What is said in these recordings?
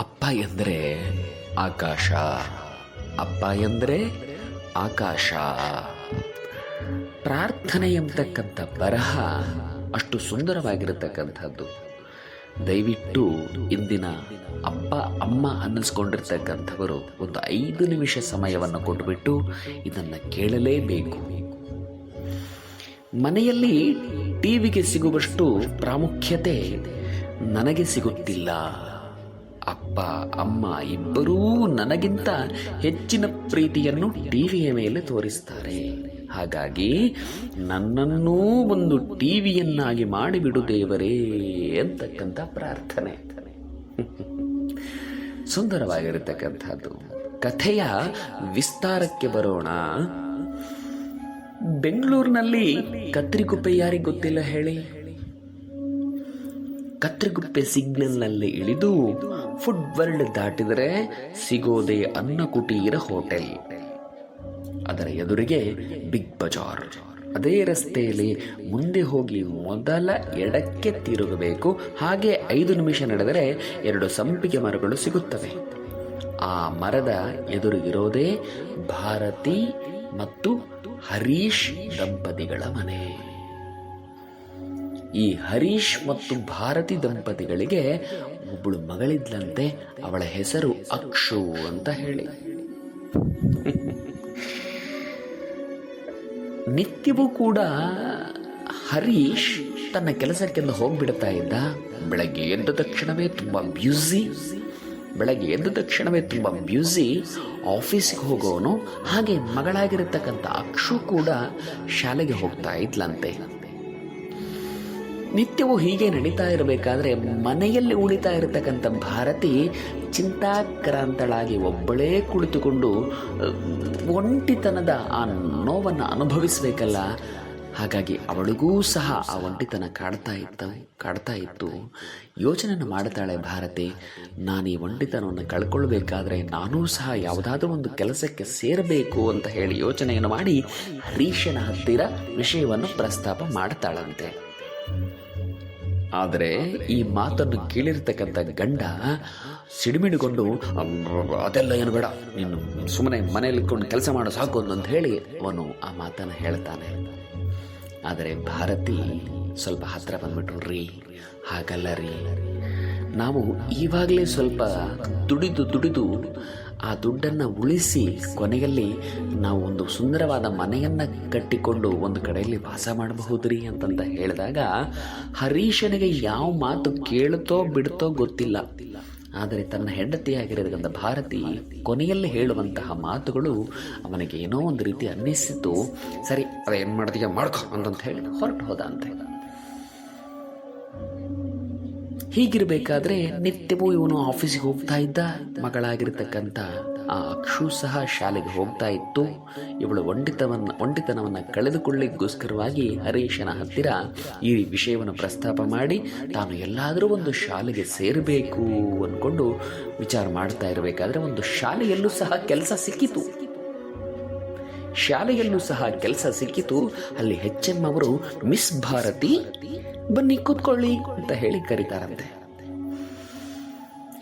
ಅಪ್ಪ ಎಂದರೆ ಆಕಾಶ. ಅಪ್ಪ ಎಂದರೆ ಆಕಾಶ. ಪ್ರಾರ್ಥನೆ ಎಂಬತಕ್ಕಂಥ ಬರಹ ಅಷ್ಟು ಸುಂದರವಾಗಿರತಕ್ಕಂಥದ್ದು. ದಯವಿಟ್ಟು ಇಂದಿನ ಅಪ್ಪ, ಅಮ್ಮ ಅನ್ನಿಸ್ಕೊಂಡಿರ್ತಕ್ಕಂಥವರು ಒಂದು ಐದು ನಿಮಿಷ ಸಮಯವನ್ನು ಕೊಟ್ಟುಬಿಟ್ಟು ಇದನ್ನು ಕೇಳಲೇಬೇಕು. ಮನೆಯಲ್ಲಿ ಟಿವಿಗೆ ಸಿಗುವಷ್ಟು ಪ್ರಾಮುಖ್ಯತೆ ನನಗೆ ಸಿಗುತ್ತಿಲ್ಲ. ಅಪ್ಪ, ಅಮ್ಮ ಇಬ್ಬರೂ ನನಗಿಂತ ಹೆಚ್ಚಿನ ಪ್ರೀತಿಯನ್ನು ಟಿವಿಯ ಮೇಲೆ ತೋರಿಸ್ತಾರೆ. ಹಾಗಾಗಿ ನನ್ನನ್ನೂ ಒಂದು ಟಿವಿಯನ್ನಾಗಿ ಮಾಡಿಬಿಡು ದೇವರೇ ಅಂತಕ್ಕಂಥ ಪ್ರಾರ್ಥನೆ. ಸುಂದರವಾಗಿರತಕ್ಕಂಥದ್ದು. ಕಥೆಯ ವಿಸ್ತಾರಕ್ಕೆ ಬರೋಣ. ಬೆಂಗಳೂರಿನಲ್ಲಿ ಕತ್ರಿಗುಪ್ಪೆ ಯಾರಿಗೆ ಗೊತ್ತಿಲ್ಲ ಹೇಳಿ? ಕತ್ರಿಗುಪ್ಪೆ ಸಿಗ್ನಲ್ನಲ್ಲಿ ಇಳಿದು ಫುಡ್ ವರ್ಲ್ಡ್ ದಾಟಿದರೆ ಸಿಗೋದೆ ಅನ್ನಕುಟೀರ ಹೋಟೆಲ್. ಅದರ ಎದುರಿಗೆ ಬಿಗ್ ಬಜಾರ್. ಅದೇ ರಸ್ತೆಯಲ್ಲಿ ಮುಂದೆ ಹೋಗಿ ಮೊದಲ ಎಡಕ್ಕೆ ತಿರುಗಬೇಕು. ಹಾಗೆ ಐದು ನಿಮಿಷ ನಡೆದರೆ ಎರಡು ಸಂಪಿಗೆ ಮರಗಳು ಸಿಗುತ್ತವೆ. ಆ ಮರದ ಎದುರಿಗಿರೋದೇ ಭಾರತಿ ಮತ್ತು ಹರೀಶ್ ದಂಪತಿಗಳ ಮನೆ. ಈ ಹರೀಶ್ ಮತ್ತು ಭಾರತಿ ದಂಪತಿಗಳಿಗೆ ಒಬ್ಬಳು ಮಗಳಿದ್ಲಂತೆ ಅವಳ ಹೆಸರು ಅಕ್ಷು ಅಂತ ಹೇಳಿ. ನಿತ್ಯವೂ ಕೂಡ ಹರೀಶ್ ತನ್ನ ಕೆಲಸಕ್ಕೆಂದು ಹೋಗ್ಬಿಡ್ತಾ ಇದ್ದ. ಬೆಳಗ್ಗೆ ಎದ್ದ ತಕ್ಷಣವೇ ತುಂಬ ಬ್ಯುಸಿ. ಬೆಳಗ್ಗೆ ಎದ್ದ ತಕ್ಷಣವೇ ತುಂಬ ಬ್ಯುಸಿ. ಆಫೀಸಿಗೆ ಹೋಗೋನು ಹಾಗೆ ಮಗಳಾಗಿರತಕ್ಕಂಥ ಅಕ್ಷು ಕೂಡ ಶಾಲೆಗೆ ಹೋಗ್ತಾ ಇದ್ಲಂತೆ. ನಿತ್ಯವೂ ಹೀಗೆ ನಡೀತಾ ಇರಬೇಕಾದ್ರೆ ಮನೆಯಲ್ಲಿ ಉಳಿತಾ ಇರತಕ್ಕಂಥ ಭಾರತಿ ಚಿಂತಾಕ್ರಾಂತಳಾಗಿ ಒಬ್ಬಳೇ ಕುಳಿತುಕೊಂಡು ಒಂಟಿತನದ ಆ ನೋವನ್ನು ಅನುಭವಿಸಬೇಕಲ್ಲ. ಹಾಗಾಗಿ ಅವಳಿಗೂ ಸಹ ಆ ಒಂಟಿತನ ಕಾಡ್ತಾ ಇತ್ತು ಕಾಡ್ತಾ ಇತ್ತು. ಯೋಚನೆಯನ್ನು ಮಾಡ್ತಾಳೆ ಭಾರತಿ, ನಾನು ಈ ಒಂಟಿತನವನ್ನು ಕಳ್ಕೊಳ್ಬೇಕಾದ್ರೆ ನಾನೂ ಸಹ ಯಾವುದಾದ್ರೂ ಒಂದು ಕೆಲಸಕ್ಕೆ ಸೇರಬೇಕು ಅಂತ ಹೇಳಿ ಯೋಚನೆಯನ್ನು ಮಾಡಿ ಹರೀಶನ ಹತ್ತಿರ ವಿಷಯವನ್ನು ಪ್ರಸ್ತಾಪ ಮಾಡ್ತಾಳಂತೆ. ಆದರೆ ಈ ಮಾತನ್ನು ಕೇಳಿರ್ತಕ್ಕಂಥ ಗಂಡ ಸಿಡಿಮಿಡಿಕೊಂಡು "ಅಬ್ಬಬ್ಬ, ಅದೆಲ್ಲ ಏನು ಬೇಡ ನೀನು ಸುಮ್ಮನೆ ಮನೆಯಲ್ಲಿ ಇಟ್ಕೊಂಡು ಕೆಲಸ ಮಾಡೋ ಸಾಕು ಅಂತ ಹೇಳಿ ಅವನು ಆ ಮಾತನ್ನು ಹೇಳ್ತಾನೆ. ಆದರೆ ಭಾರತಿ ಸ್ವಲ್ಪ ಹತ್ತಿರ ಬಂದ್ಬಿಟ್ರು ರೀ ಹಾಗಲ್ಲ ರೀ. ನಾವು ಈವಾಗಲೇ ಸ್ವಲ್ಪ ದುಡಿದು ದುಡಿದು ಆ ದುಡ್ಡನ್ನು ಉಳಿಸಿ ಕೊನೆಯಲ್ಲಿ ನಾವು ಒಂದು ಸುಂದರವಾದ ಮನೆಯನ್ನು ಕಟ್ಟಿಕೊಂಡು ಒಂದು ಕಡೆಯಲ್ಲಿ ವಾಸ ಮಾಡಬಹುದ್ರಿ ಅಂತಂತ ಹೇಳಿದಾಗ ಹರೀಶನಿಗೆ ಯಾವ ಮಾತು ಕೇಳುತ್ತೋ ಬಿಡುತ್ತೋ ಗೊತ್ತಿಲ್ಲ. ಆದರೆ ತನ್ನ ಹೆಂಡತಿಯಾಗಿರತಕ್ಕಂಥ ಭಾರತಿ ಕೊನೆಯಲ್ಲಿ ಹೇಳುವಂತಹ ಮಾತುಗಳು ಅವನಿಗೆ ಏನೋ ಒಂದು ರೀತಿ ಅನ್ನಿಸಿತು. ಸರಿ ಅದೇನು ಮಾಡ್ತೀಯ? ಮಾಡ್ಕೊ ಅಂತಂತ ಹೇಳಿ ಹೊರಟು ಹೋದ ಅಂತೆ. ಹೀಗಿರಬೇಕಾದ್ರೆ ನಿತ್ಯವೂ ಇವನು ಆಫೀಸಿಗೆ ಹೋಗ್ತಾ ಇದ್ದ ಮಗಳಾಗಿರ್ತಕ್ಕಂಥ ಆ ಅಕ್ಷು ಸಹ ಶಾಲೆಗೆ ಹೋಗ್ತಾ ಇತ್ತು. ಇವಳು ಒಂಟಿತವನ್ನ ಒಂಟಿತನವನ್ನು ಕಳೆದುಕೊಳ್ಳಿಗೋಸ್ಕರವಾಗಿ ಹರೀಶನ ಹತ್ತಿರ ಈ ವಿಷಯವನ್ನು ಪ್ರಸ್ತಾಪ ಮಾಡಿ, ತಾನು ಎಲ್ಲಾದರೂ ಒಂದು ಶಾಲೆಗೆ ಸೇರಬೇಕು ಅಂದ್ಕೊಂಡು ವಿಚಾರ ಮಾಡ್ತಾ ಇರಬೇಕಾದ್ರೆ ಒಂದು ಶಾಲೆಯಲ್ಲೂ ಸಹ ಕೆಲಸ ಸಿಕ್ಕಿತು. ಶಾಲೆಯಲ್ಲೂ ಸಹ ಕೆಲಸ ಸಿಕ್ಕಿತು. ಅಲ್ಲಿ ಎಚ್ ಎಂ ಅವರು ಮಿಸ್ ಭಾರತಿ, ಬನ್ನಿ ಕೂತ್ಕೊಳ್ಳಿ ಅಂತ ಹೇಳಿ ಕರೀತಾರಂತೆ.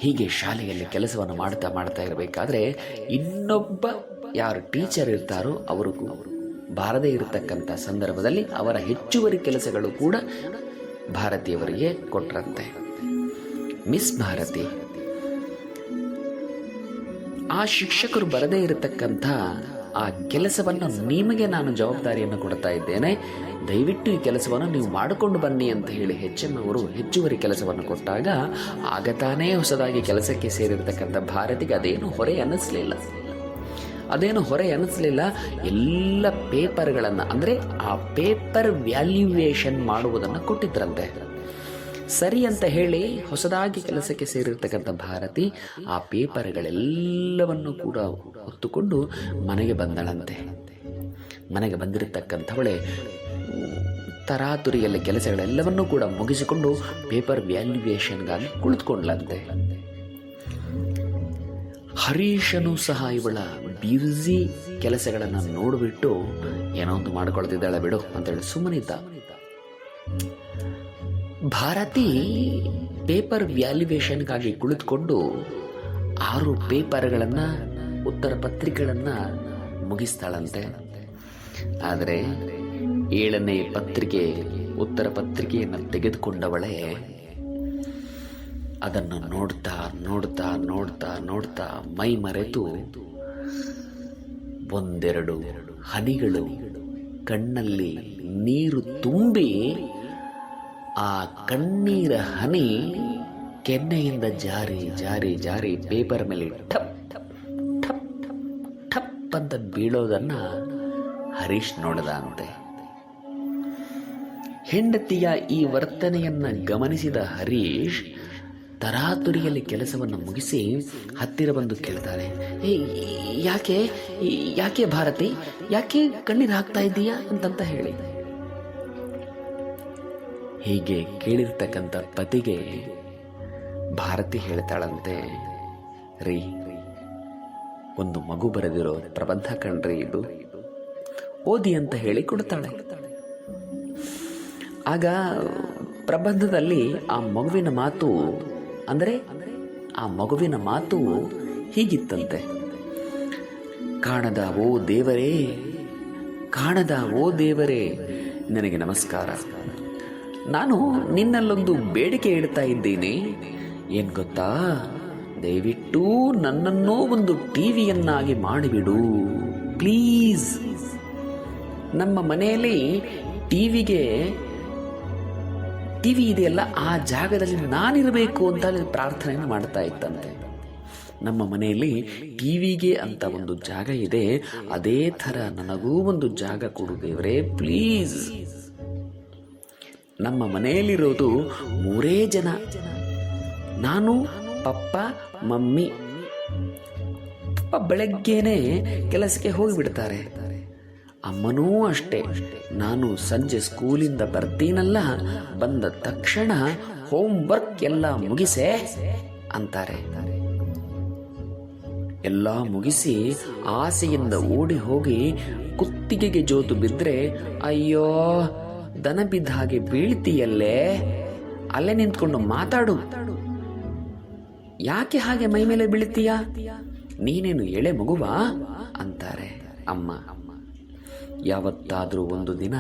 ಹೀಗೆ ಶಾಲೆಯಲ್ಲಿ ಕೆಲಸವನ್ನು ಮಾಡ್ತಾ ಮಾಡ್ತಾ ಇರಬೇಕಾದ್ರೆ ಇನ್ನೊಬ್ಬ ಯಾರು ಟೀಚರ್ ಇರ್ತಾರೋ ಅವರು ಬಾರದೇ ಇರತಕ್ಕಂಥ ಸಂದರ್ಭದಲ್ಲಿ ಅವರ ಹೆಚ್ಚುವರಿ ಕೆಲಸಗಳು ಕೂಡ ಭಾರತೀಯವರಿಗೆ ಕೊಟ್ರಂತೆ. ಮಿಸ್ ಭಾರತಿ, ಆ ಶಿಕ್ಷಕರು ಬರದೇ ಇರತಕ್ಕಂಥ ಆ ಕೆಲಸವನ್ನು ನಿಮಗೆ ನಾನು ಜವಾಬ್ದಾರಿಯನ್ನು ಕೊಡ್ತಾ ಇದ್ದೇನೆ. ದಯವಿಟ್ಟು ಈ ಕೆಲಸವನ್ನು ನೀವು ಮಾಡಿಕೊಂಡು ಬನ್ನಿ ಅಂತ ಹೇಳಿ ಎಚ್ ಅವರು ಹೆಚ್ಚುವರಿ ಕೆಲಸವನ್ನು ಕೊಟ್ಟಾಗ ಆಗ ತಾನೇ ಹೊಸದಾಗಿ ಕೆಲಸಕ್ಕೆ ಸೇರಿರ್ತಕ್ಕಂಥ ಭಾರತಿಗೆ ಅದೇನು ಹೊರೆ ಅನ್ನಿಸ್ಲಿಲ್ಲ. ಅದೇನು ಹೊರೆ ಅನ್ನಿಸ್ಲಿಲ್ಲ. ಎಲ್ಲ ಪೇಪರ್ಗಳನ್ನು ಅಂದರೆ ಆ ಪೇಪರ್ ವ್ಯಾಲ್ಯೂಯೇಷನ್ ಮಾಡುವುದನ್ನು ಕೊಟ್ಟಿದ್ರಂತೆ. ಸರಿ ಅಂತ ಹೇಳಿ ಹೊಸದಾಗಿ ಕೆಲಸಕ್ಕೆ ಸೇರಿರ್ತಕ್ಕಂಥ ಭಾರತಿ ಆ ಪೇಪರ್ಗಳೆಲ್ಲವನ್ನು ಕೂಡ ಹೊತ್ತುಕೊಂಡು ಮನೆಗೆ ಬಂದಳಂತೆ. ಮನೆಗೆ ಬಂದಿರತಕ್ಕಂಥವಳೆ ತರಾತುರಿಯಲ್ಲಿ ಕೆಲಸಗಳೆಲ್ಲವನ್ನೂ ಕೂಡ ಮುಗಿಸಿಕೊಂಡು ಪೇಪರ್ ವ್ಯಾಲ್ಯೂಯೇಷನ್ಗಾಗಿ ಕುಳಿತುಕೊಂಡ್ಲಂತೆ ಹರೀಶನು ಸಹ ಇವಳ ಬ್ಯೂಸಿ ಕೆಲಸಗಳನ್ನು ನೋಡಿಬಿಟ್ಟು ಏನೋ ಒಂದು ಮಾಡ್ಕೊಳ್ತಿದ್ದಾಳೆ ಬಿಡು ಅಂತೇಳಿ ಸುಮ್ಮನಿದ್ದ. ಭಾರತಿ ಪೇಪರ್ ವ್ಯಾಲ್ಯುವೇಷನ್ಗಾಗಿ ಕುಳಿತುಕೊಂಡು ಆರು ಪೇಪರ್ಗಳನ್ನು, ಉತ್ತರ ಪತ್ರಿಕೆಗಳನ್ನು ಮುಗಿಸ್ತಾಳಂತೆ. ಆದರೆ ಏಳನೇ ಪತ್ರಿಕೆ, ಉತ್ತರ ಪತ್ರಿಕೆಯನ್ನು ತೆಗೆದುಕೊಂಡವಳೆ ಅದನ್ನು ನೋಡ್ತಾ ನೋಡ್ತಾ ನೋಡ್ತಾ ನೋಡ್ತಾ ಮೈ ಮರೆತು ಒಂದೆರಡು ಹನಿಗಳು ಕಣ್ಣಲ್ಲಿ ನೀರು ತುಂಬಿ ಆ ಕಣ್ಣೀರ ಹನಿ ಕೆನ್ನೆಯಿಂದ ಜಾರಿ ಜಾರಿ ಜಾರಿ ಪೇಪರ್ ಮೇಲೆ ಠಪ್ ಠಪ್ ಠಪ್ ಟಪ್ ಟಪ್ ಅಂತ ಬೀಳೋದನ್ನ ಹರೀಶ್ ನೋಡದ ಅಂತೆ. ಹೆಂಡತಿಯ ಈ ವರ್ತನೆಯನ್ನ ಗಮನಿಸಿದ ಹರೀಶ್ ತರಾತುರಿಯಲ್ಲಿ ಕೆಲಸವನ್ನು ಮುಗಿಸಿ ಹತ್ತಿರ ಬಂದು ಕೇಳ್ತಾರೆ ಏ, ಯಾಕೆ ಯಾಕೆ ಭಾರತಿ? ಯಾಕೆ ಕಣ್ಣೀರು ಹಾಕ್ತಾ ಇದ್ದೀಯಾ? ಅಂತಂತ ಹೇಳಿ. ಹೀಗೆ ಕೇಳಿರ್ತಕ್ಕಂಥ ಪತಿಗೆ ಭಾರತಿ ಹೇಳ್ತಾಳಂತೆ, ರೀ, ಒಂದು ಮಗು ಬರೆದಿರೋ ಪ್ರಬಂಧ ಕಣ್ರಿ ಇದು. ಓದಿ ಅಂತ ಹೇಳಿ ಕೊಡ್ತಾಳೆ. ಆಗ ಪ್ರಬಂಧದಲ್ಲಿ ಆ ಮಗುವಿನ ಮಾತು, ಅಂದರೆ ಆ ಮಗುವಿನ ಮಾತು ಹೀಗಿತ್ತಂತೆ. ಕಾಣದ ಓ ದೇವರೇ, ಕಾಣದ ಓ ದೇವರೇ, ನನಗೆ ನಮಸ್ಕಾರ. ನಾನು ನಿನ್ನಲ್ಲೊಂದು ಬೇಡಿಕೆ ಇಡ್ತಾ ಇದ್ದೀನಿ. ಏನ್ ಗೊತ್ತಾ? ದಯವಿಟ್ಟು ನನ್ನನ್ನೂ ಒಂದು ಟಿವಿಯನ್ನಾಗಿ ಮಾಡಿಬಿಡು. ಪ್ಲೀಸ್. ನಮ್ಮ ಮನೆಯಲ್ಲಿ ಟಿವಿಗೆ ಟಿವಿ ಇದೆಯಲ್ಲ, ಆ ಜಾಗದಲ್ಲಿ ನಾನಿರಬೇಕು ಅಂತ ಪ್ರಾರ್ಥನೆಯನ್ನು ಮಾಡ್ತಾ ಇತ್ತಂತೆ. ನಮ್ಮ ಮನೆಯಲ್ಲಿ ಟಿವಿಗೆ ಅಂತ ಒಂದು ಜಾಗ ಇದೆ. ಅದೇ ಥರ ನನಗೂ ಒಂದು ಜಾಗ ಕೊಡು ದೇವರೇ, ಪ್ಲೀಸ್. ನಮ್ಮ ಮನೆಯಲ್ಲಿರೋದು ಮೂರೇ ಜನ. ನಾನು, ಪಪ್ಪ, ಮಮ್ಮಿ. ಪಪ್ಪ ಬೆಳಗ್ಗೆನೆ ಕೆಲಸಕ್ಕೆ ಹೋಗಿಬಿಡ್ತಾರೆ. ಅಮ್ಮನೂ ಅಷ್ಟೇ. ನಾನು ಸಂಜೆ ಸ್ಕೂಲಿಂದ ಬರ್ತೀನಲ್ಲ, ಬಂದ ತಕ್ಷಣ ಹೋಮ್ ವರ್ಕ್ ಎಲ್ಲ ಮುಗಿಸೆ ಅಂತಾರೆ. ಎಲ್ಲ ಮುಗಿಸಿ ಆಸೆಯಿಂದ ಓಡಿ ಹೋಗಿ ಕುತ್ತಿಗೆಗೆ ಜೋತು ಬಿದ್ರೆ, ಅಯ್ಯೋ ದನ ಬಿದ್ದ ಹಾಗೆ ಬೀಳ್ತೀಯಲ್ಲೇ? ಅಲ್ಲೇ ನಿಂತ್ಕೊಂಡು ಮಾತಾಡು. ಯಾಕೆ ಹಾಗೆ ಮೈ ಮೇಲೆ ಬೀಳ್ತೀಯ? ನೀನೇನು ಎಳೆ ಮಗುವಾ? ಅಂತಾರೆ ಅಮ್ಮ. ಯಾವತ್ತಾದರೂ ಒಂದು ದಿನ,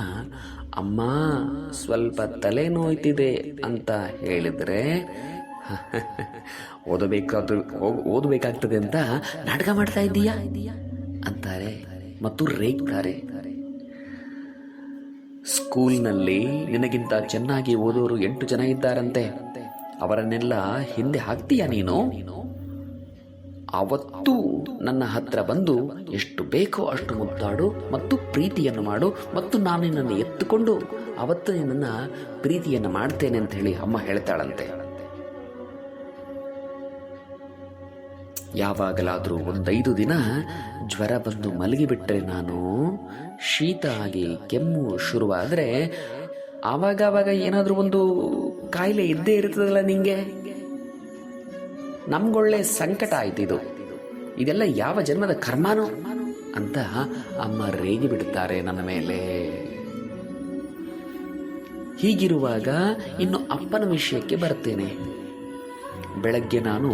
ಅಮ್ಮ, ಸ್ವಲ್ಪ ತಲೆ ನೋಯ್ತಿದೆ ಅಂತ ಹೇಳಿದ್ರೆ, ಓದಬೇಕಾದ್ರೂ ಓದಬೇಕಾಗ್ತದೆ ಅಂತ ನಾಟಕ ಮಾಡ್ತಾ ಇದ್ದೀಯಾ? ಅಂತಾರೆ. ಮತ್ತು ರೇಗ್ತಾರೆ. ಸ್ಕೂಲ್ನಲ್ಲಿ ನಿನಗಿಂತ ಚೆನ್ನಾಗಿ ಓದೋರು ಎಂಟು ಜನ ಇದ್ದಾರಂತೆ. ಅವರನ್ನೆಲ್ಲ ಹಿಂದೆ ಹಾಕ್ತೀಯ ನೀನು? ಅವತ್ತು ನನ್ನ ಹತ್ರ ಬಂದು ಎಷ್ಟು ಬೇಕೋ ಅಷ್ಟು ಮುದ್ದಾಡು ಮತ್ತು ಪ್ರೀತಿಯನ್ನು ಮಾಡು ಮತ್ತು ನಾನು ನಿನ್ನನ್ನು ಎತ್ತುಕೊಂಡು ಅವತ್ತು ನಿನ್ನನ್ನು ಪ್ರೀತಿಯನ್ನು ಮಾಡ್ತೇನೆ ಅಂತ ಹೇಳಿ ಅಮ್ಮ ಹೇಳ್ತಾಳಂತೆ. ಯಾವಾಗಲಾದರೂ ಒಂದೈದು ದಿನ ಜ್ವರ ಬಂದು ಮಲಗಿಬಿಟ್ರೆ ನಾನು ಶೀತ ಆಗಿ ಕೆಮ್ಮು ಶುರುವಾದರೆ ಆವಾಗ ಆವಾಗ ಏನಾದರೂ ಒಂದು ಕಾಯಿಲೆ ಇದ್ದೇ ಇರ್ತದಲ್ಲ ನಿಂಗೆ? ನಮ್ಗೊಳ್ಳೆ ಸಂಕಟ ಆಯ್ತು ಇದು. ಇದೆಲ್ಲ ಯಾವ ಜನ್ಮದ ಕರ್ಮಾನೋ ಅಂತ ಅಮ್ಮ ರೇಗಿ ಬಿಡುತ್ತಾರೆ ನನ್ನ ಮೇಲೆ. ಹೀಗಿರುವಾಗ ಇನ್ನು ಅಪ್ಪನ ವಿಷಯಕ್ಕೆ ಬರ್ತೇನೆ. ಬೆಳಗ್ಗೆ ನಾನು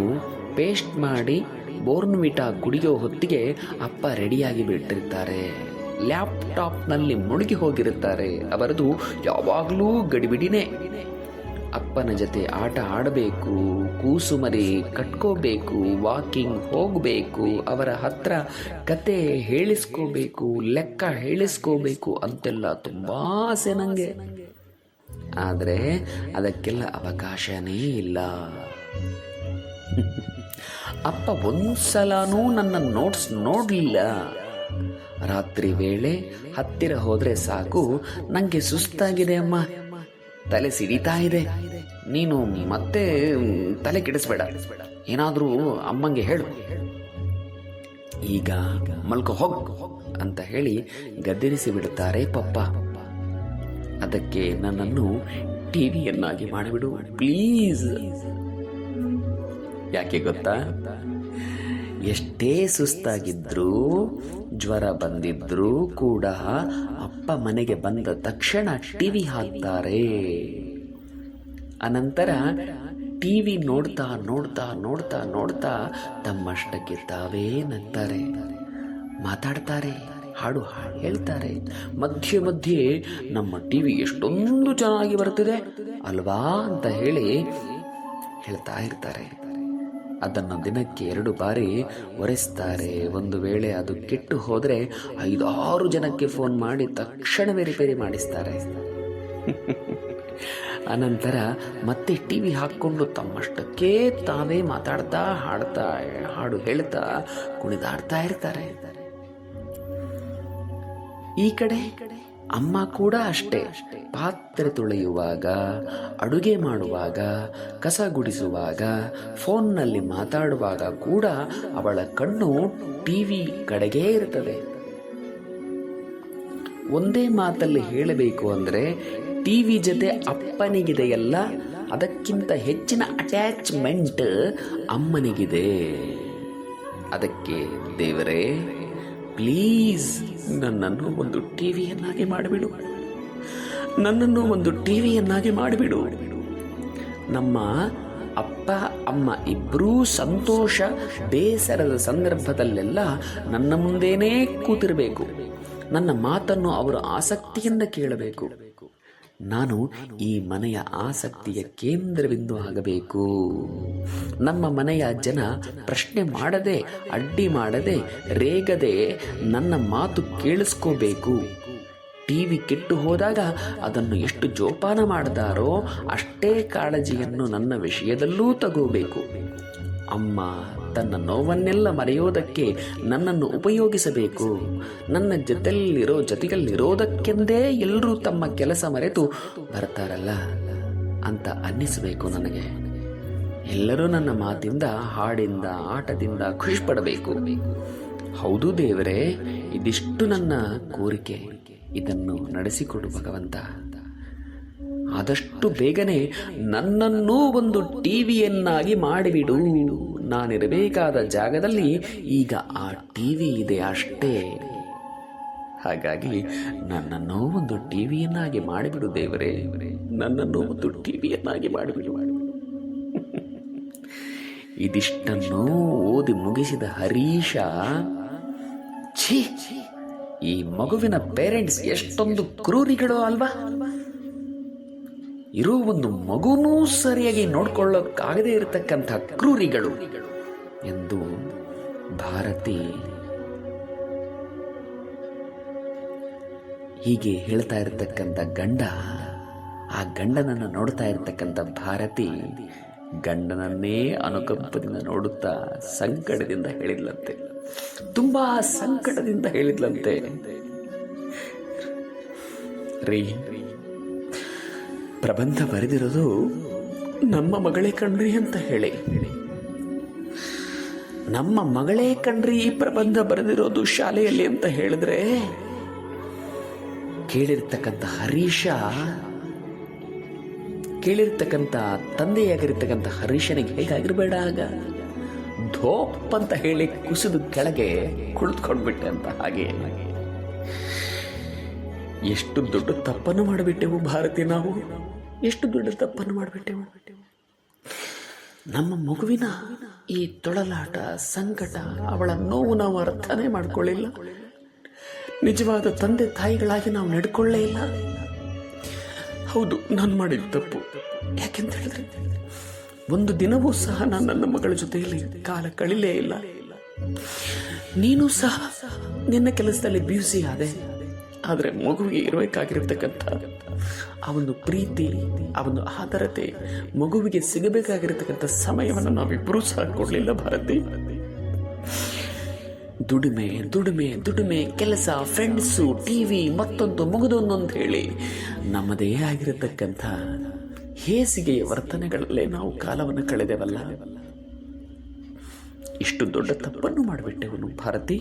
ಪೇಸ್ಟ್ ಮಾಡಿ ಬೋರ್ನ್ವಿಟಾ ಕುಡಿಯೋ ಹೊತ್ತಿಗೆ ಅಪ್ಪ ರೆಡಿಯಾಗಿ ಬಿಟ್ಟಿರ್ತಾರೆ. ಲ್ಯಾಪ್ಟಾಪ್ನಲ್ಲಿ ಮುಳುಗಿ ಹೋಗಿರುತ್ತಾರೆ. ಅವರದು ಯಾವಾಗಲೂ ಗಡಿಬಿಡಿನೇ. ಅಪ್ಪನ ಜೊತೆ ಆಟ ಆಡಬೇಕು, ಕೂಸು ಮರಿ ಕಟ್ಕೋಬೇಕು, ವಾಕಿಂಗ್ ಹೋಗಬೇಕು, ಅವರ ಹತ್ರ ಕತೆ ಹೇಳಿಸ್ಕೋಬೇಕು, ಲೆಕ್ಕ ಹೇಳಿಸ್ಕೋಬೇಕು ಅಂತೆಲ್ಲ ತುಂಬ ಆಸೆ ನನಗೆ ಆದರೆ ಅದಕ್ಕೆಲ್ಲ ಅವಕಾಶನೇ ಇಲ್ಲ. ಅಪ್ಪ ಒಂದ್ಸಲನೂ ನನ್ನ ನೋಟ್ಸ್ ನೋಡಲಿಲ್ಲ. ರಾತ್ರಿ ವೇಳೆ ಹತ್ತಿರ ಹೋದ್ರೆ ಸಾಕು ನನಗೆ ಸುಸ್ತಾಗಿದೆ ಅಮ್ಮ. ತಲೆ ಸಿಡಿತಾ ಇದೆ. ನೀನು ಮತ್ತೆ ತಲೆ ಕೆಡಿಸ್ಬೇಡ. ಏನಾದರೂ ಅಮ್ಮಂಗೆ ಹೇಳು. ಈಗ ಮಲ್ಕೊ, ಹೋಗ್ ಅಂತ ಹೇಳಿ ಗದ್ದರಿಸಿ ಬಿಡುತ್ತಾರೆ ಪಪ್ಪ. ಅದಕ್ಕೆ ನನ್ನನ್ನು ಟಿವಿಯನ್ನಾಗಿ ಮಾಡಿಬಿಡು. ಪ್ಲೀಸ್. ಯಾಕೆ ಗೊತ್ತಾ? ಎಷ್ಟೇ ಸುಸ್ತಾಗಿದ್ರೂ, ಜ್ವರ ಬಂದಿದ್ರೂ ಕೂಡ ಅಪ್ಪ ಮನೆಗೆ ಬಂದ ತಕ್ಷಣ ಟಿವಿ ಹಾಕ್ತಾರೆ. ಅನಂತರ ಟಿವಿ ನೋಡ್ತಾ ನೋಡ್ತಾ ನೋಡ್ತಾ ನೋಡ್ತಾ ತಮ್ಮಷ್ಟಕ್ಕೆ ತಾವೇ ನಗ್ತಾರೆ. ಮಾತಾಡ್ತಾರೆ, ಹಾಡು ಹಾಡು ಹೇಳ್ತಾರೆ. ಮಧ್ಯೆ ಮಧ್ಯೆ ನಮ್ಮ ಟಿವಿ ಎಷ್ಟೊಂದು ಚೆನ್ನಾಗಿ ಬರ್ತಿದೆ ಅಲ್ವಾ ಅಂತ ಹೇಳಿ ಹೇಳ್ತಾ ಇರ್ತಾರೆ. ಅದನ್ನು ದಿನಕ್ಕೆ ಎರಡು ಬಾರಿ ಒರೆಸ್ತಾರೆ. ಒಂದು ವೇಳೆ ಅದು ಕೆಟ್ಟು ಹೋದರೆ ಐದಾರು ಜನಕ್ಕೆ ಫೋನ್ ಮಾಡಿ ತಕ್ಷಣವೇ ರಿಪೇರಿ ಮಾಡಿಸ್ತಾರೆ. ಅನಂತರ ಮತ್ತೆ ಟಿ ವಿ ಹಾಕ್ಕೊಂಡು ತಮ್ಮಷ್ಟಕ್ಕೆ ತಾವೇ ಮಾತಾಡ್ತಾ, ಹಾಡ್ತಾ, ಹಾಡು ಹೇಳ್ತಾ, ಕುಣಿದಾಡ್ತಾ ಇರ್ತಾರೆ. ಈ ಕಡೆ ಅಮ್ಮ ಕೂಡ ಅಷ್ಟೇ. ಪಾತ್ರೆ ತೊಳೆಯುವಾಗ, ಅಡುಗೆ ಮಾಡುವಾಗ, ಕಸ ಗುಡಿಸುವಾಗ, ಫೋನ್ನಲ್ಲಿ ಮಾತಾಡುವಾಗ ಕೂಡ ಅವಳ ಕಣ್ಣು ಟಿವಿ ಕಡೆಗೇ ಇರ್ತದೆ. ಒಂದೇ ಮಾತಲ್ಲಿ ಹೇಳಬೇಕು ಅಂದರೆ, ಟಿವಿ ಜೊತೆ ಅಪ್ಪನಿಗಿದೆಯಲ್ಲ, ಅದಕ್ಕಿಂತ ಹೆಚ್ಚಿನ ಅಟ್ಯಾಚ್ಮೆಂಟ್ ಅಮ್ಮನಿಗಿದೆ. ಅದಕ್ಕೆ ದೇವರೇ ಪ್ಲೀಸ್ ನನ್ನನ್ನು ಒಂದು ಟಿವಿಯನ್ನಾಗಿ ಮಾಡಿಬಿಡು. ನನ್ನನ್ನು ಒಂದು ಟಿವಿಯನ್ನಾಗಿ ಮಾಡಿಬಿಡು. ನಮ್ಮ ಅಪ್ಪ, ಅಮ್ಮ ಇಬ್ಬರೂ ಸಂತೋಷ ಬೇಸರದ ಸಂದರ್ಭದಲ್ಲೆಲ್ಲ ನನ್ನ ಮುಂದೇನೇ ಕೂತಿರಬೇಕು. ನನ್ನ ಮಾತನ್ನು ಅವರು ಆಸಕ್ತಿಯಿಂದ ಕೇಳಬೇಕು. ನಾನು ಈ ಮನೆಯ ಆಸಕ್ತಿಯ ಕೇಂದ್ರಬಿಂದು ಆಗಬೇಕು. ನಮ್ಮ ಮನೆಯ ಜನ ಪ್ರಶ್ನೆ ಮಾಡದೆ, ಅಡ್ಡಿ ಮಾಡದೆ, ರೇಗದೆ ನನ್ನ ಮಾತು ಕೇಳಿಸ್ಕೋಬೇಕು. ಟಿವಿ ಕೆಟ್ಟು ಹೋದಾಗ ಅದನ್ನು ಎಷ್ಟು ಜೋಪಾನ ಮಾಡಿದಾರೋ ಅಷ್ಟೇ ಕಾಳಜಿಯನ್ನು ನನ್ನ ವಿಷಯದಲ್ಲೂ ತಗೋಬೇಕು. ಅಮ್ಮ ತನ್ನ ನೋವನ್ನೆಲ್ಲ ಮರೆಯೋದಕ್ಕೆ ನನ್ನನ್ನು ಉಪಯೋಗಿಸಬೇಕು. ನನ್ನ ಜೊತೆಯಲ್ಲಿರೋ ಜೊತೆಗಲ್ಲಿರೋದಕ್ಕೆಂದೇ ಎಲ್ಲರೂ ತಮ್ಮ ಕೆಲಸ ಮರೆತು ಬರ್ತಾರಲ್ಲ ಅಂತ ಅನ್ನಿಸಬೇಕು ನನಗೆ. ಎಲ್ಲರೂ ನನ್ನ ಮಾತಿಂದ, ಹಾಡಿಂದ, ಆಟದಿಂದ ಖುಷಿ ಪಡಬೇಕು ಹೌದು ದೇವರೇ, ಇದಿಷ್ಟು ನನ್ನ ಕೋರಿಕೆ. ಇದನ್ನು ನಡೆಸಿಕೊಡು ಭಗವಂತ. ಆದಷ್ಟು ಬೇಗನೆ ನನ್ನನ್ನೂ ಒಂದು ಟಿವಿಯನ್ನಾಗಿ ಮಾಡಿಬಿಡು. ನಾನಿರಬೇಕಾದ ಜಾಗದಲ್ಲಿ ಈಗ ಆ ಟಿವಿ ಇದೆ ಅಷ್ಟೇ. ಹಾಗಾಗಿ ನನ್ನನ್ನು ಒಂದು ಟಿವಿಯನ್ನಾಗಿ ಮಾಡಿಬಿಡು ದೇವರೇ. ನನ್ನನ್ನು ಒಂದು ಟಿವಿಯನ್ನಾಗಿ ಮಾಡಿಬಿಡು. ಇದಿಷ್ಟನ್ನು ಓದಿ ಮುಗಿಸಿದ ಹರೀಶ, ಛೀ, ಈ ಮಗುವಿನ ಪೇರೆಂಟ್ಸ್ ಎಷ್ಟೊಂದು ಕ್ರೂರಿಗಳು ಅಲ್ವಾ? ಇರೋ ಒಂದು ಮಗುನೂ ಸರಿಯಾಗಿ ನೋಡ್ಕೊಳ್ಳೋಕ್ಕಾಗದೇ ಇರತಕ್ಕಂಥ ಕ್ರೂರಿಗಳು ಎಂದು ಭಾರತಿ ಹೀಗೆ ಹೇಳ್ತಾ ಇರತಕ್ಕಂಥ ಗಂಡ, ಆ ಗಂಡನನ್ನು ನೋಡ್ತಾ ಇರತಕ್ಕಂಥ ಭಾರತಿ ಗಂಡನನ್ನೇ ಅನುಕಂಪದಿಂದ ನೋಡುತ್ತಾ ಸಂಕಟದಿಂದ ಹೇಳಿದ್ಲಂತೆ. ತುಂಬಾ ಸಂಕಟದಿಂದ ಹೇಳಿದ್ಲಂತೆ. ರೀ ಪ್ರಬಂಧ ಬರೆದಿರೋದು ನಮ್ಮ ಮಗಳೇ ಕಣ್ರಿ ಅಂತ ಹೇಳಿ. ನಮ್ಮ ಮಗಳೇ ಕಣ್ರಿ ಈ ಪ್ರಬಂಧ ಬರೆದಿರೋದು ಶಾಲೆಯಲ್ಲಿ ಅಂತ ಹೇಳಿದ್ರೆ ಕೇಳಿರ್ತಕ್ಕಂಥ ಹರೀಶ, ಕೇಳಿರ್ತಕ್ಕಂಥ ತಂದೆಯಾಗಿರ್ತಕ್ಕಂಥ ಹರೀಶನಿಗೆ ಹೇಗಾಗಿರ್ಬೇಡ ಆಗ? ಧೋಪ್ ಅಂತ ಹೇಳಿ ಕುಸಿದು ಕೆಳಗೆ ಕುಳಿತುಕೊಂಡ್ಬಿಟ್ಟೆ ಅಂತ ಹಾಗೆ. ಎಷ್ಟು ದೊಡ್ಡ ತಪ್ಪನ್ನು ಮಾಡಿಬಿಟ್ಟೆವು ಭಾರತಿ ನಾವು. ಎಷ್ಟು ದೊಡ್ಡ ತಪ್ಪನ್ನು ಮಾಡಿಬಿಟ್ಟೆವು. ನಮ್ಮ ಮಗುವಿನ ಈ ತೊಳಲಾಟ, ಸಂಕಟ, ಅವಳ ನೋವು ನಾವು ಅರ್ಥನೇ ಮಾಡ್ಕೊಳ್ಳಿಲ್ಲ. ನಿಜವಾದ ತಂದೆ ತಾಯಿಗಳಾಗಿ ನಾವು ನಡ್ಕೊಳ್ಳೇ ಇಲ್ಲ. ಹೌದು, ನಾನು ಮಾಡಿದ ತಪ್ಪು. ಯಾಕೆಂತ ಹೇಳಿದ್ರೆ, ಒಂದು ದಿನವೂ ಸಹ ನಾನು ನನ್ನ ಮಗಳ ಜೊತೆಯಲ್ಲಿ ಕಾಲ ಕಳಿಲೇ ಇಲ್ಲ. ನೀನು ಸಹ ನಿನ್ನ ಕೆಲಸದಲ್ಲಿ ಬ್ಯೂಸಿ ಆದೆ. ಆದರೆ ಮಗುವಿಗೆ ಇರಬೇಕಾಗಿರ್ತಕ್ಕಂಥ ಆ ಒಂದು ಪ್ರೀತಿ ಆ ಒಂದು ಆಧಾರತೆ ಮಗುವಿಗೆ ಸಿಗಬೇಕಾಗಿರ್ತಕ್ಕಂಥ ಸಮಯವನ್ನು ನಾವಿಬ್ಬರೂ ಸಹ ಕೊಡಲಿಲ್ಲ ಭಾರತಿ. ದುಡಿಮೆ ದುಡಿಮೆ ದುಡಿಮೆ, ಕೆಲಸ ಫ್ರೆಂಡ್ಸು ಟಿ ವಿ ಮತ್ತೊಂದು ಅಂತ ಹೇಳಿ. ನಮ್ಮದೇ ಆಗಿರತಕ್ಕಂಥ ಹೇಸಿಗೆಯ ವರ್ತನೆಗಳಲ್ಲೇ ನಾವು ಕಾಲವನ್ನು ಕಳೆದೆವಲ್ಲ? ಇಷ್ಟು ದೊಡ್ಡ ತಪ್ಪನ್ನು ಮಾಡಿಬಿಟ್ಟೆವನು ಭಾರತಿ.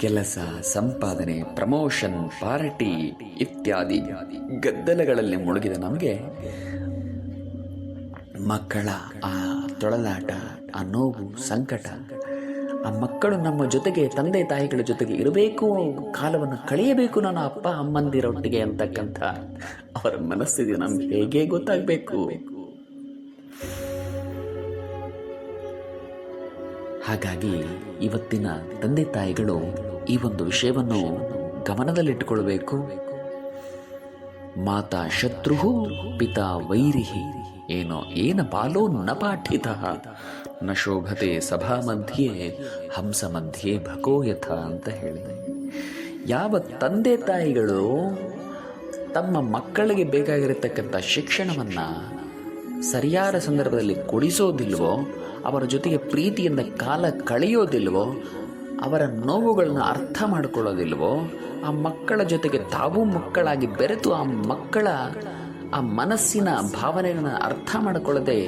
ಕೆಲಸ, ಸಂಪಾದನೆ, ಪ್ರಮೋಷನ್, ಪಾರ್ಟಿ ಇತ್ಯಾದಿ ಗದ್ದಲಗಳಲ್ಲಿ ಮುಳುಗಿದ ನಮಗೆ ಮಕ್ಕಳ ಆ ತೊಳಲಾಟ, ಆ ನೋವು, ಸಂಕಟ, ಆ ಮಕ್ಕಳು ನಮ್ಮ ಜೊತೆಗೆ, ತಂದೆ ತಾಯಿಗಳ ಜೊತೆಗೆ ಇರಬೇಕು, ಕಾಲವನ್ನು ಕಳೆಯಬೇಕು ನನ್ನ ಅಪ್ಪ ಅಮ್ಮಂದಿರೊಟ್ಟಿಗೆ ಅಂತಕ್ಕಂಥ ಅವರ ಮನಸ್ಥಿತಿ ನಮ್ಗೆ ಹೇಗೆ ಗೊತ್ತಾಗಬೇಕು? ಹಾಗಾಗಿ ಇವತ್ತಿನ ತಂದೆ ತಾಯಿಗಳು ಈ ಒಂದು ವಿಷಯವನ್ನು ಗಮನದಲ್ಲಿಟ್ಟುಕೊಳ್ಬೇಕು. ಮಾತಾ ಶತ್ರು ಪಿತಾ ವೈರಿಹಿ ಏನೋ ಏನ ಬಾಲೋ ನ ಪಾಠಿತ. ನ ಶೋಭತೆ ಸಭಾ ಮಧ್ಯೆ ಹಂಸ ಮಧ್ಯೆ ಭಕೋ ಯಥ ಅಂತ ಹೇಳಿದೆ ಯಾವ ತಂದೆ ತಾಯಿಗಳು ತಮ್ಮ ಮಕ್ಕಳಿಗೆ ಬೇಕಾಗಿರತಕ್ಕಂಥ ಶಿಕ್ಷಣವನ್ನು ಸರಿಯಾದ ಸಂದರ್ಭದಲ್ಲಿ ಕೊಡಿಸೋದಿಲ್ವೋ ಅವರ ಜೊತೆಗೆ ಪ್ರೀತಿಯಿಂದ ಕಾಲ ಕಳೆಯೋದಿಲ್ವೋ, ಅವರ ನೋವುಗಳನ್ನು ಅರ್ಥ ಮಾಡಿಕೊಳ್ಳೋದಿಲ್ವೋ, ಆ ಮಕ್ಕಳ ಜೊತೆಗೆ ತಾವು ಮಕ್ಕಳಾಗಿ ಬೆರೆತು ಆ ಮಕ್ಕಳ, ಆ ಮನಸ್ಸಿನ ಭಾವನೆಗಳನ್ನ ಅರ್ಥ ಮಾಡಿಕೊಳ್ಳದೆ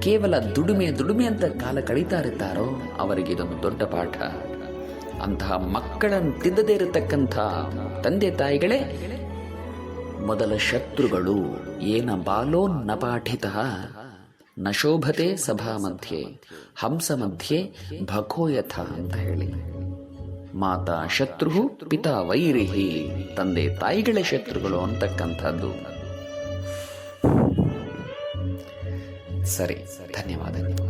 ಕೇವಲ ದುಡಿಮೆ ದುಡಿಮೆ ಅಂತ ಕಾಲ ಕಳೀತಾ ಇರ್ತಾರೋ, ಅವರಿಗೆ ಇದೊಂದು ದೊಡ್ಡ ಪಾಠ. ಅಂತಹ ಮಕ್ಕಳನ್ನು ತಿದ್ದದೇ ಇರತಕ್ಕಂಥ ತಂದೆ ತಾಯಿಗಳೇ, ಮೊದಲ ಶತ್ರುಗಳು ಏನ ಬಾಲೋ ನ ಪಾಠಿತ. ನ ಸಭಾ ಮಧ್ಯೆ ಹಂಸ ಮಧ್ಯೆ ಭಕೋ ಯಥ ಅಂತ ಹೇಳಿ. ಮಾತಾ ಶತ್ರು ಪಿತಾ ವೈರಿಹಿ, ತಂದೆ ತಾಯಿಗಳ ಶತ್ರುಗಳು ಅಂತಕ್ಕಂಥದ್ದು. ಸರಿ, ಧನ್ಯವಾದಗಳು.